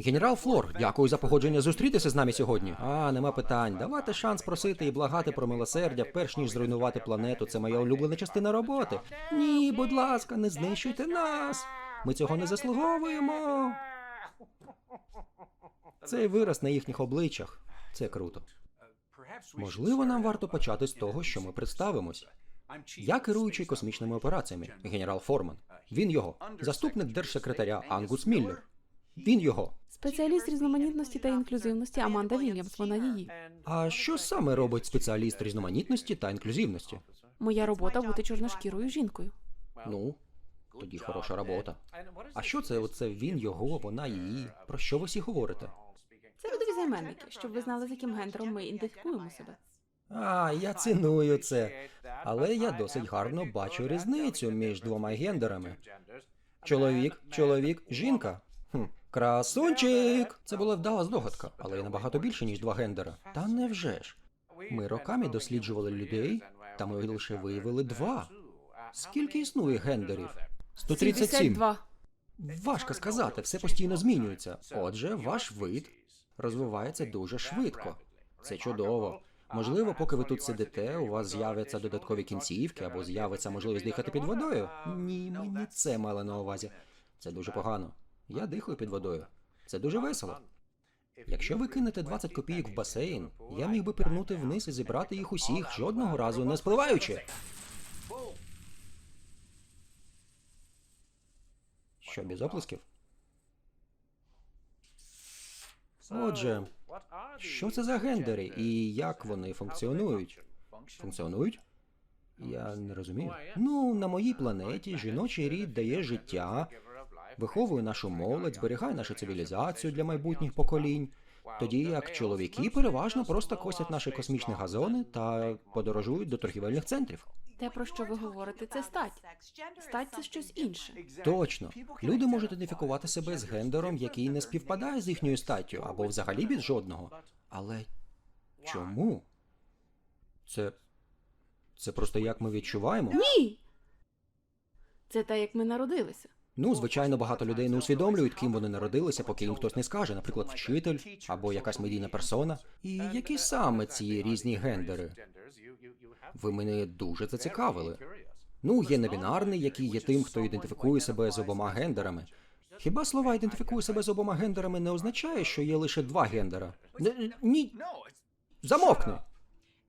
Генерал Флор, дякую за погодження зустрітися з нами сьогодні. А, нема питань. Давати шанс просити і благати про милосердя, перш ніж зруйнувати планету. Це моя улюблена частина роботи. Ні, будь ласка, не знищуйте нас. Ми цього не заслуговуємо. Цей вираз на їхніх обличчях. Це круто. Можливо, нам варто почати з того, що ми представимось. Я керуючий космічними операціями, генерал Форман. Він його, заступник держсекретаря Ангус Міллер. Він його. Спеціаліст різноманітності та інклюзивності Аманда Вільямс, вона її. А що саме робить спеціаліст різноманітності та інклюзивності? Моя робота бути чорношкірою жінкою. Ну, тоді хороша робота. А що це оце він, його, вона, її? Про що ви всі говорите? Це родові займенники, щоб ви знали, з яким гендером ми ідентифікуємо себе. А, я ціную це. Але я досить гарно бачу різницю між двома гендерами. Чоловік, чоловік, жінка. Красунчик! Це була вдала здогадка, але є набагато більше, ніж два гендера. Та невже ж? Ми роками досліджували людей, та ми лише виявили два. Скільки існує гендерів? 137. 72. Важко сказати, все постійно змінюється. Отже, ваш вид розвивається дуже швидко. Це чудово. Можливо, поки ви тут сидите, у вас з'являться додаткові кінцівки або з'явиться можливість дихати під водою. Ні, ми не це мали на увазі. Це дуже погано. Я дихаю під водою. Це дуже весело. Якщо ви кинете 20 копійок в басейн, я міг би пірнути вниз і зібрати їх усіх, жодного разу не спливаючи. Що, без оплесків? Отже, що це за гендери і як вони функціонують? Функціонують? Я не розумію. Ну, на моїй планеті жіночий рід дає життя, виховує нашу молодь, зберігає нашу цивілізацію для майбутніх поколінь. Тоді як чоловіки переважно просто косять наші космічні газони та подорожують до торгівельних центрів. Те, про що ви говорите, це стать. Стать це щось інше. Точно, люди можуть ідентифікувати себе з гендером, який не співпадає з їхньою статтю, або взагалі без жодного. Але чому? Це. Це просто як ми відчуваємо? Ні! Це те, як ми народилися. Ну, звичайно, багато людей не усвідомлюють, ким вони народилися, поки їм хтось не скаже, наприклад, вчитель або якась медійна персона. І які саме ці різні гендери? Ви мене дуже зацікавили. Ну, є небінарний, який є тим, хто ідентифікує себе з обома гендерами. Хіба слова ідентифікує себе з обома гендерами не означає, що є лише два гендера? Ні. Замовкни.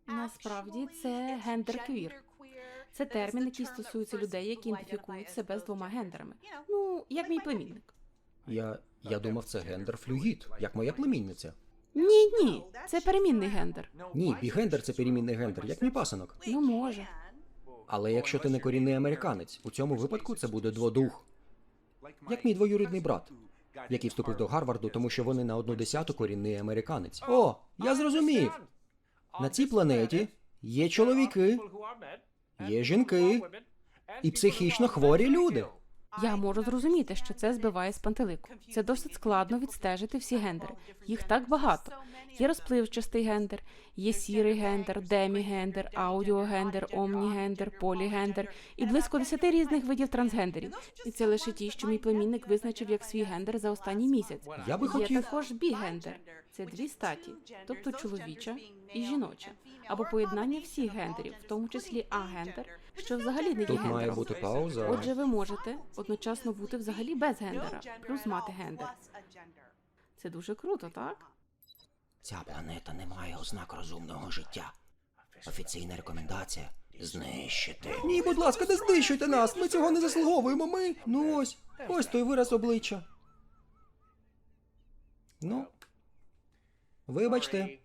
Насправді це гендер-квір. Це термін, який стосується людей, які ідентифікують себе з двома гендерами. Ну, як мій племінник. Я. Я думав, це гендер флюїд, як моя племінниця. Ні, ні, це перемінний гендер. Ні, бігендер це перемінний гендер, як мій пасинок. Ну, може. Але якщо ти не корінний американець, у цьому випадку це буде дводух, як мій двоюрідний брат, який вступив до Гарварду, тому що вони на одну десяту корінний американець. О, я зрозумів. На цій планеті є чоловіки, є жінки і психічно хворі люди. Я можу зрозуміти, що це збиває з пантелику. Це досить складно відстежити всі гендери. Їх так багато. Є розпливчастий гендер, є сірий гендер, демігендер, аудіогендер, омнігендер, полігендер і близько десяти різних видів трансгендерів. І це лише ті, що мій племінник визначив як свій гендер за останній місяць. Я би Є також бігендер. Це дві статі, тобто чоловіча і жіноча, або поєднання всіх гендерів, в тому числі агендер, що взагалі не є Тут має бути пауза. Отже, ви можете одночасно бути взагалі без гендера, плюс мати гендер. Це дуже круто, так? Ця планета не має ознак розумного життя. Офіційна рекомендація знищити. Ні, будь ласка, не знищуйте нас. Ми цього не заслуговуємо. Ми. Ну ось. Ось той вираз обличчя. Ну. Вибачте.